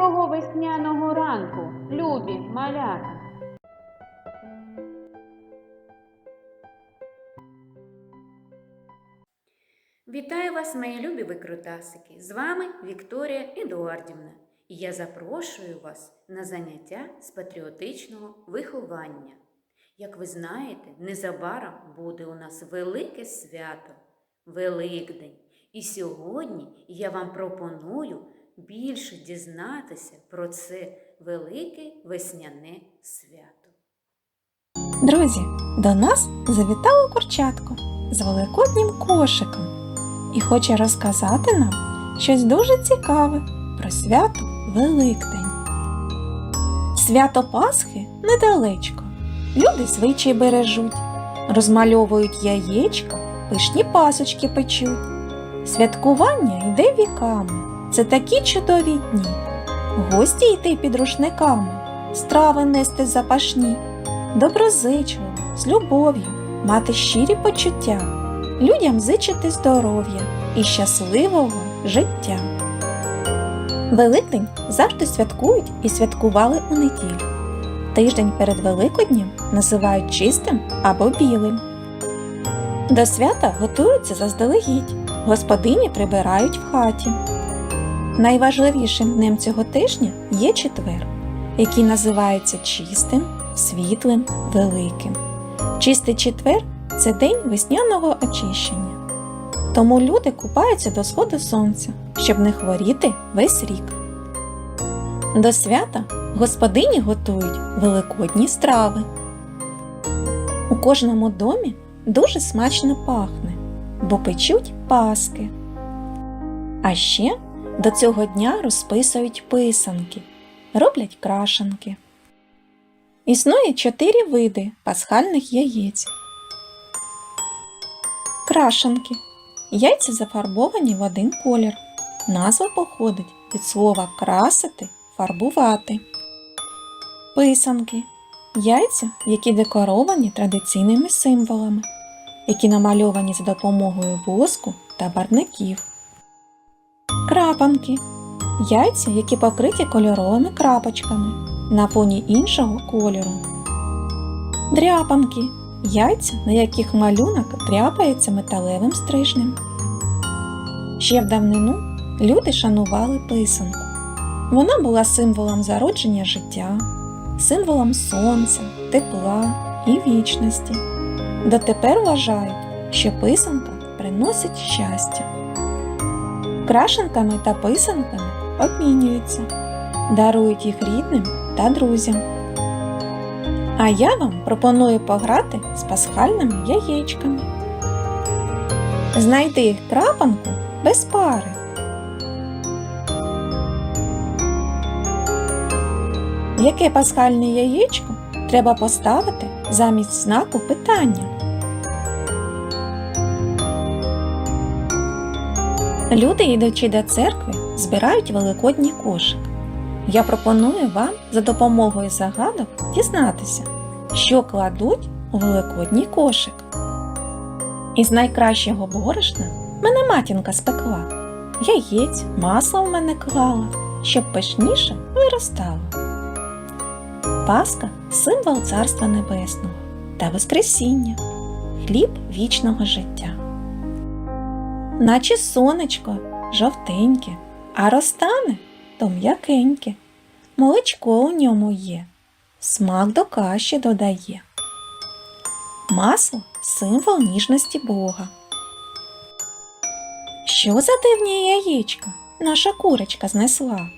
Доброго весняного ранку, любі малята! Вітаю вас, мої любі викрутасики! З вами Вікторія Едуардівна, і я запрошую вас на заняття з патріотичного виховання. Як ви знаєте, незабаром буде у нас велике свято Великдень. І сьогодні я вам пропоную більше дізнатися про це велике весняне свято. Друзі, до нас завітало курчатко з великоднім кошиком і хоче розказати нам щось дуже цікаве про свято Великдень. Свято Пасхи недалечко. Люди звичай бережуть, розмальовують яєчка, пишні пасочки печуть. Святкування йде віками. Це такі чудові дні. Гості йти під рушниками, страви нести запашні доброзичливо, з любов'ю, мати щирі почуття, людям зичити здоров'я і щасливого життя. Великдень завжди святкують і святкували у неділю. Тиждень перед Великоднем називають чистим або білим. До свята готуються заздалегідь, господині прибирають в хаті. Найважливішим днем цього тижня є четвер, який називається чистим, світлим, великим. Чистий четвер це день весняного очищення. Тому люди купаються до сходу сонця, щоб не хворіти весь рік. До свята господині готують великодні страви. У кожному домі дуже смачно пахне, бо печуть паски. А ще до цього дня розписують писанки, роблять крашанки. Існує чотири види пасхальних яєць. Крашанки. Яйця зафарбовані в один колір. Назва походить від слова красити, фарбувати. Писанки. Яйця, які декоровані традиційними символами, які намальовані за допомогою воску та барвників. Крапанки. Яйця, які покриті кольоровими крапочками на фоні іншого кольору. Дряпанки яйця, на яких малюнок дряпається металевим стрижнем. Ще в давнину люди шанували писанку. Вона була символом зародження життя, символом сонця, тепла і вічності. Дотепер вважають, що писанка приносить щастя. Крашенками та писанками обмінюються, дарують їх рідним та друзям. А я вам пропоную пограти з пасхальними яєчками. Знайди крапанку без пари. Яке пасхальне яєчко треба поставити замість знаку питання? Люди, йдучи до церкви, збирають великодній кошик. Я пропоную вам за допомогою загадок дізнатися, що кладуть у великодній кошик. Із найкращого борошна мене матінка спекла. Яєць, масло в мене клала, щоб пишніше виростало. Паска символ Царства Небесного та Воскресіння, хліб вічного життя. Наче сонечко жовтеньке, а розтане то м'якеньке. Молочко у ньому є, смак до каші додає. Масло символ ніжності Бога. Що за дивні яєчка наша курочка знесла?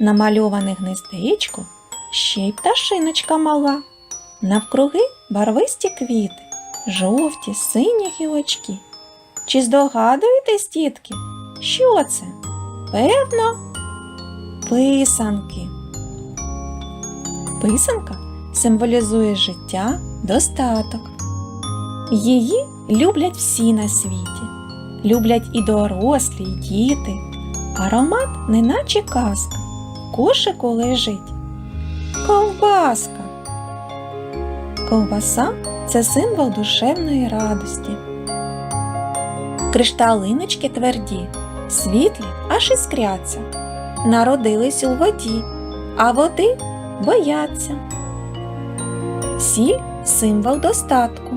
Намальоване гнездечко, ще й пташиночка мала. Навкруги барвисті квіти, жовті, сині гілочки. Чи здогадуєтесь, дітки, що це? Певно, писанки. Писанка символізує життя, достаток. Її люблять всі на світі. Люблять і дорослі, і діти. Аромат неначе казка. Кошику лежить ковбаска. Ковбаса це символ душевної радості. Кришталиночки тверді, світлі аж іскряться. народились у воді, а води бояться. Сіль символ достатку.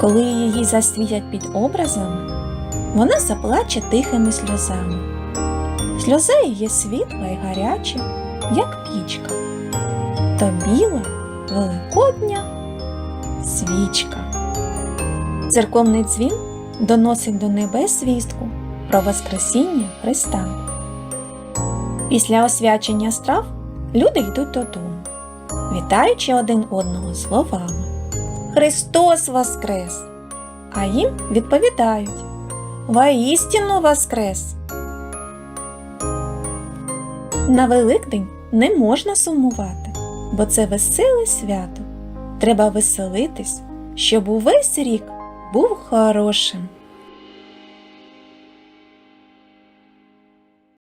Коли її засвітять під образами, вона заплаче тихими сльозами. Сльоза її світла і гаряча, як пічка, то біла великодня свічка. Церковний дзвін доносить до небес звістку про Воскресіння Христа. Після освячення страв люди йдуть додому, вітаючи один одного словами Христос Воскрес! А їм відповідають Воістину Воскрес! На Великдень не можна сумувати, бо це веселе свято. Треба веселитись, щоб увесь рік був хорошим.